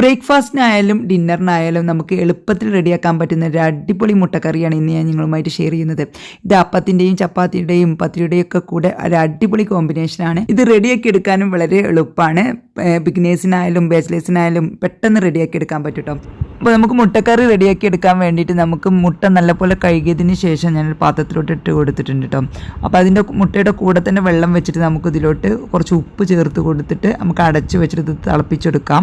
ബ്രേക്ക്ഫാസ്റ്റിനായാലും ഡിന്നറിനായാലും നമുക്ക് എളുപ്പത്തിൽ റെഡിയാക്കാൻ പറ്റുന്ന ഒരു അടിപൊളി മുട്ടക്കറിയാണ് ഇന്ന് ഞാൻ നിങ്ങളുമായിട്ട് ഷെയർ ചെയ്യുന്നത്. ഇത് അപ്പത്തിന്റെയും ചപ്പാത്തിയുടെയും പത്തിരിയുടെയും ഒക്കെ കൂടെ ഒരു അടിപൊളി കോമ്പിനേഷനാണ് ഇത് റെഡിയാക്കി എടുക്കാനും വളരെ എളുപ്പമാണ്. ബിഗ്നേഴ്സിനായാലും ബാച്ചിലേഴ്സിനായാലും പെട്ടെന്ന് റെഡിയാക്കി എടുക്കാൻ പറ്റും അപ്പോൾ നമുക്ക് മുട്ടക്കറി റെഡിയാക്കി എടുക്കാൻ വേണ്ടിയിട്ട് നമുക്ക് മുട്ട നല്ലപോലെ കഴുകിയതിന് ശേഷം ഞാൻ പാത്രത്തിലോട്ട് ഇട്ട് കൊടുത്തിട്ടുണ്ട് കേട്ടോ അപ്പോൾ അതിന്റെ മുട്ടയുടെ കൂടെ തന്നെ വെള്ളം വെച്ചിട്ട് നമുക്ക് ഇതിലോട്ട് കുറച്ച് ഉപ്പ് ചേർത്ത് കൊടുത്തിട്ട് നമുക്ക് അടച്ച് വെച്ചിട്ട് ഇത് തിളപ്പിച്ചെടുക്കാം.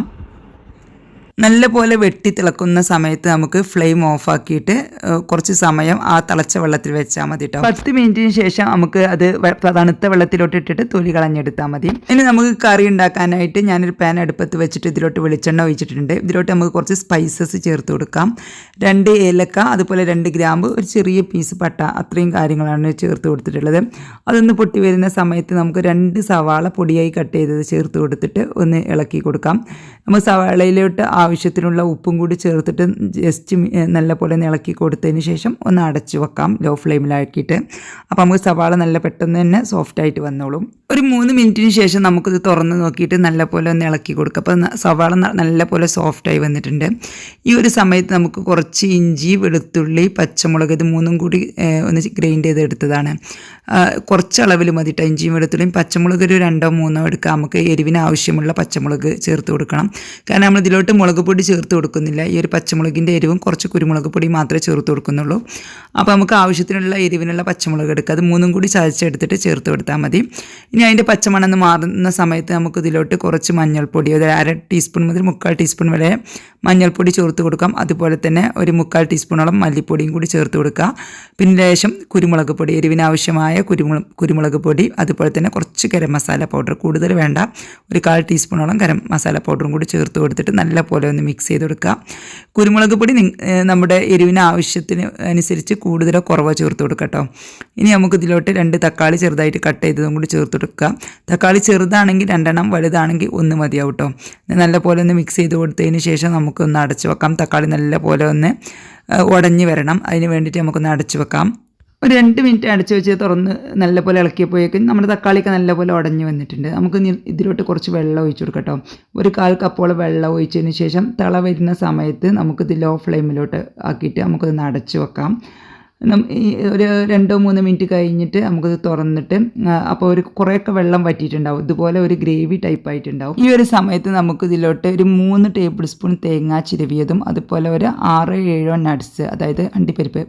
നല്ല പോലെ വെട്ടി തിളക്കുന്ന സമയത്ത് നമുക്ക് ഫ്ലെയിം ഓഫാക്കിയിട്ട് കുറച്ച് സമയം ആ തിളച്ച വെള്ളത്തിൽ വെച്ചാൽ മതി കേട്ടോ പത്ത് മിനിറ്റിന് ശേഷം നമുക്ക് അത് തണുത്ത വെള്ളത്തിലോട്ട് ഇട്ടിട്ട് തൊലി കളഞ്ഞെടുത്താൽ മതി. ഇനി നമുക്ക് കറി ഉണ്ടാക്കാനായിട്ട് ഞാനൊരു പാൻ അടുപ്പത്ത് വെച്ചിട്ട് ഇതിലോട്ട് വെളിച്ചെണ്ണ ഒഴിച്ചിട്ടുണ്ട്. ഇതിലോട്ട് നമുക്ക് കുറച്ച് സ്പൈസസ് ചേർത്ത് കൊടുക്കാം. രണ്ട് ഏലക്ക അതുപോലെ രണ്ട് ഗ്രാമ്പ് ഒരു ചെറിയ പീസ് പട്ട അത്രയും കാര്യങ്ങളാണ് ചേർത്ത് കൊടുത്തിട്ടുള്ളത്. അതൊന്ന് പൊട്ടി വരുന്ന സമയത്ത് നമുക്ക് രണ്ട് സവാള പൊടിയായി കട്ട് ചെയ്തത് ചേർത്ത് കൊടുത്തിട്ട് ഒന്ന് ഇളക്കി കൊടുക്കാം. നമ്മൾ സവാളയിലോട്ട് ആവശ്യത്തിനുള്ള ഉപ്പും കൂടി ചേർത്തിട്ട് ജസ്റ്റ് നല്ല പോലെ ഇളക്കി കൊടുത്തതിന് ശേഷം ഒന്ന് അടച്ചു വെക്കാം ലോ ഫ്ലെയിമിലാക്കിയിട്ട്. അപ്പോൾ നമുക്ക് സവാള നല്ല പെട്ടെന്ന് തന്നെ സോഫ്റ്റായിട്ട് വന്നോളും. ഒരു മൂന്ന് മിനിറ്റിന് ശേഷം നമുക്കിത് തുറന്ന് നോക്കിയിട്ട് നല്ല പോലെ ഒന്ന് ഇളക്കി കൊടുക്കുക അപ്പോൾ സവാള നല്ല പോലെ സോഫ്റ്റായി വന്നിട്ടുണ്ട്. ഈ ഒരു സമയത്ത് നമുക്ക് കുറച്ച് ഇഞ്ചി വെളുത്തുള്ളി പച്ചമുളക് ഇത് മൂന്നും കൂടി ഒന്ന് ഗ്രൈൻഡ് ചെയ്തെടുത്തതാണ് കുറച്ച് അളവിൽ മതിട്ടോ ഇഞ്ചിയും വെളുത്തുള്ളിയും. പച്ചമുളക് ഒരു രണ്ടോ മൂന്നോ എടുക്കാം. നമുക്ക് എരിവിന് ആവശ്യമുള്ള പച്ചമുളക് ചേർത്ത് കൊടുക്കണം. കാരണം നമ്മൾ ഇതിലോട്ട് മുളക് പൊടി ചേർത്ത് കൊടുക്കുന്നില്ല. ഈ ഒരു പച്ചമുളകിന്റെ എരിവും കുറച്ച് കുരുമുളക് പൊടി മാത്രമേ ചേർത്ത് കൊടുക്കുന്നുള്ളൂ. അപ്പോൾ നമുക്ക് ആവശ്യത്തിനുള്ള എരിവിനുള്ള പച്ചമുളക് എടുക്കുക അത് മൂന്നും കൂടി ചതച്ചെടുത്തിട്ട് ചേർത്ത് കൊടുത്താൽ മതി. ഇനി അതിന്റെ പച്ചമണം മാറുന്ന സമയത്ത് നമുക്ക് ഇതിലോട്ട് കുറച്ച് മഞ്ഞൾപ്പൊടി ഒരു അര ടീസ്പൂൺ മുതൽ മുക്കാൽ ടീസ്പൂൺ വരെ മഞ്ഞൾപ്പൊടി ചേർത്ത് കൊടുക്കാം. അതുപോലെ തന്നെ ഒരു മുക്കാൽ ടീസ്പൂണോളം മല്ലിപ്പൊടിയും കൂടി ചേർത്ത് കൊടുക്കുക പിന്നെ ലേശം കുരുമുളക് പൊടി എരിവിനാവശ്യമായ കുരുമുളക് കുരുമുളക് പൊടി അതുപോലെ തന്നെ കുറച്ച് ഗരം മസാല പൗഡർ കൂടുതൽ വേണ്ട. ഒരു കാൽ ടീസ്പൂണോളം ഗരം മസാല പൗഡറും കൂടി ചേർത്ത് കൊടുത്തിട്ട് നല്ല പോലെ ഒന്ന് മിക്സ് ചെയ്ത് കൊടുക്കുക. കുരുമുളക് പൊടി നമ്മുടെ എരിവിന് ആവശ്യത്തിന് അനുസരിച്ച് കൂടുതലോ കുറവോ ചേർത്ത് കൊടുക്കുക കേട്ടോ. ഇനി നമുക്ക് ഇതിലോട്ട് രണ്ട് തക്കാളി ചെറുതായിട്ട് കട്ട് ചെയ്തതും കൂടി ചേർത്ത് കൊടുക്കുക. തക്കാളി ചെറുതാണെങ്കിൽ രണ്ടെണ്ണം വലുതാണെങ്കിൽ ഒന്ന് മതിയാവും കേട്ടോ. നല്ല പോലെ ഒന്ന് മിക്സ് ചെയ്ത് കൊടുത്തതിന് ശേഷം നമുക്കൊന്ന് അടച്ചു വെക്കാം. തക്കാളി നല്ല പോലെ ഒന്ന് ഉടഞ്ഞു വരണം. അതിന് വേണ്ടിയിട്ട് നമുക്കൊന്ന് അടച്ചു വെക്കാം. ഒരു രണ്ട് മിനിറ്റ് അടച്ചു വെച്ച് തുറന്ന് നല്ലപോലെ ഇളക്കിയപ്പോഴേക്കും നമ്മുടെ തക്കാളിയൊക്കെ നല്ലപോലെ ഉടഞ്ഞു വന്നിട്ടുണ്ട്. നമുക്ക് ഇതിലോട്ട് കുറച്ച് വെള്ളം ഒഴിച്ചു കൊടുക്കട്ടോ ഒരു കാൽ കപ്പോളം വെള്ളം ഒഴിച്ചതിന് ശേഷം തിള വരുന്ന സമയത്ത് നമുക്കിത് ലോ ഫ്ലെയിമിലോട്ട് ആക്കിയിട്ട് നമുക്കത് അടച്ചു വെക്കാം. ഒരു രണ്ടോ മൂന്നോ മിനിറ്റ് കഴിഞ്ഞിട്ട് നമുക്കത് തുറന്നിട്ട് അപ്പോൾ ഒരു കുറേയൊക്കെ വെള്ളം വറ്റിയിട്ടുണ്ടാവും. ഇതുപോലെ ഒരു ഗ്രേവി ടൈപ്പ് ആയിട്ടുണ്ടാവും. ഈ ഒരു സമയത്ത് നമുക്ക് ഇതിലോട്ട് ഒരു മൂന്ന് ടേബിൾ സ്പൂൺ തേങ്ങ ചിരവിയതും അതുപോലെ ഒരു ആറ് ഏഴോ നട്ട്സ് അതായത് അണ്ടിപ്പരിപ്പ്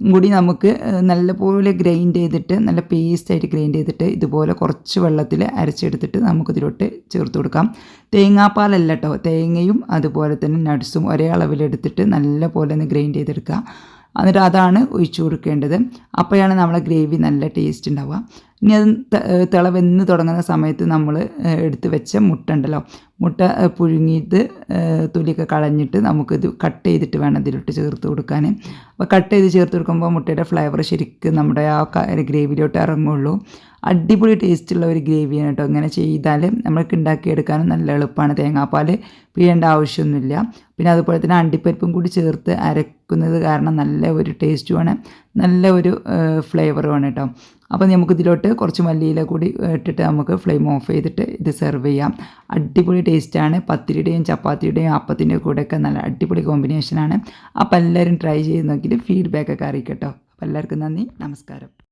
കൂടി നമുക്ക് നല്ലപോലെ ഗ്രൈൻഡ് ചെയ്തിട്ട് നല്ല പേസ്റ്റായിട്ട് ഗ്രൈൻഡ് ചെയ്തിട്ട് ഇതുപോലെ കുറച്ച് വെള്ളത്തിൽ അരച്ചെടുത്തിട്ട് നമുക്കിതിലോട്ട് ചേർത്ത് കൊടുക്കാം. തേങ്ങാപ്പാലല്ല കേട്ടോ തേങ്ങയും അതുപോലെ തന്നെ നട്ട്സും ഒരേ അളവിലെടുത്തിട്ട് നല്ല പോലെ ഒന്ന് ഗ്രൈൻഡ് ചെയ്തെടുക്കുക. എന്നിട്ട് അതാണ് ഒഴിച്ചു കൊടുക്കേണ്ടത്. അപ്പോഴാണ് നമ്മളെ ഗ്രേവി നല്ല ടേസ്റ്റ് ഉണ്ടാവുക. ഇനി അത് തിളവെന്ന് തുടങ്ങുന്ന സമയത്ത് നമ്മൾ എടുത്ത് വെച്ച മുട്ട ഉണ്ടല്ലോ മുട്ട പുഴുങ്ങിയിട്ട് തൊലിയൊക്കെ കളഞ്ഞിട്ട് നമുക്കിത് കട്ട് ചെയ്തിട്ട് വേണം ഇതിലോട്ട് ചേർത്ത് കൊടുക്കാൻ അപ്പോൾ കട്ട് ചെയ്ത് ചേർത്ത് കൊടുക്കുമ്പോൾ മുട്ടയുടെ ഫ്ലേവർ ശരിക്കും നമ്മുടെ ആ ഗ്രേവിയിലോട്ട് ഇറങ്ങുള്ളൂ. അടിപൊളി ടേസ്റ്റുള്ള ഒരു ഗ്രേവിയാണ് കേട്ടോ. ഇങ്ങനെ ചെയ്താൽ നമ്മൾക്ക് ഉണ്ടാക്കിയെടുക്കാനും നല്ല എളുപ്പമാണ് തേങ്ങാപ്പാൽ പിഴേണ്ട ആവശ്യമൊന്നുമില്ല. പിന്നെ അതുപോലെ തന്നെ അണ്ടിപ്പരിപ്പും കൂടി ചേർത്ത് അരക്കുന്നത് കാരണം നല്ല ഒരു ടേസ്റ്റുമാണ്. നല്ല ഒരു ഫ്ലേവറുമാണ് കേട്ടോ. അപ്പോൾ നമുക്ക് ഇതിലോട്ട് കുറച്ച് മല്ലിയില കൂടി ഇട്ടിട്ട് നമുക്ക് ഫ്ലെയിം ഓഫ് ചെയ്തിട്ട് ഇത് സെർവ് ചെയ്യാം. അടിപൊളി ടേസ്റ്റാണ് പത്തിരിയുടെയും ചപ്പാത്തിയുടെയും അപ്പത്തിന്റെ കൂടെയൊക്കെ നല്ല അടിപൊളി കോമ്പിനേഷനാണ് അപ്പോൾ എല്ലാവരും ട്രൈ ചെയ്ത് നോക്കിയിട്ട് ഫീഡ്ബാക്കൊക്കെ അറിയിക്കട്ടോ. അപ്പോൾ എല്ലാവർക്കും നന്ദി. നമസ്കാരം.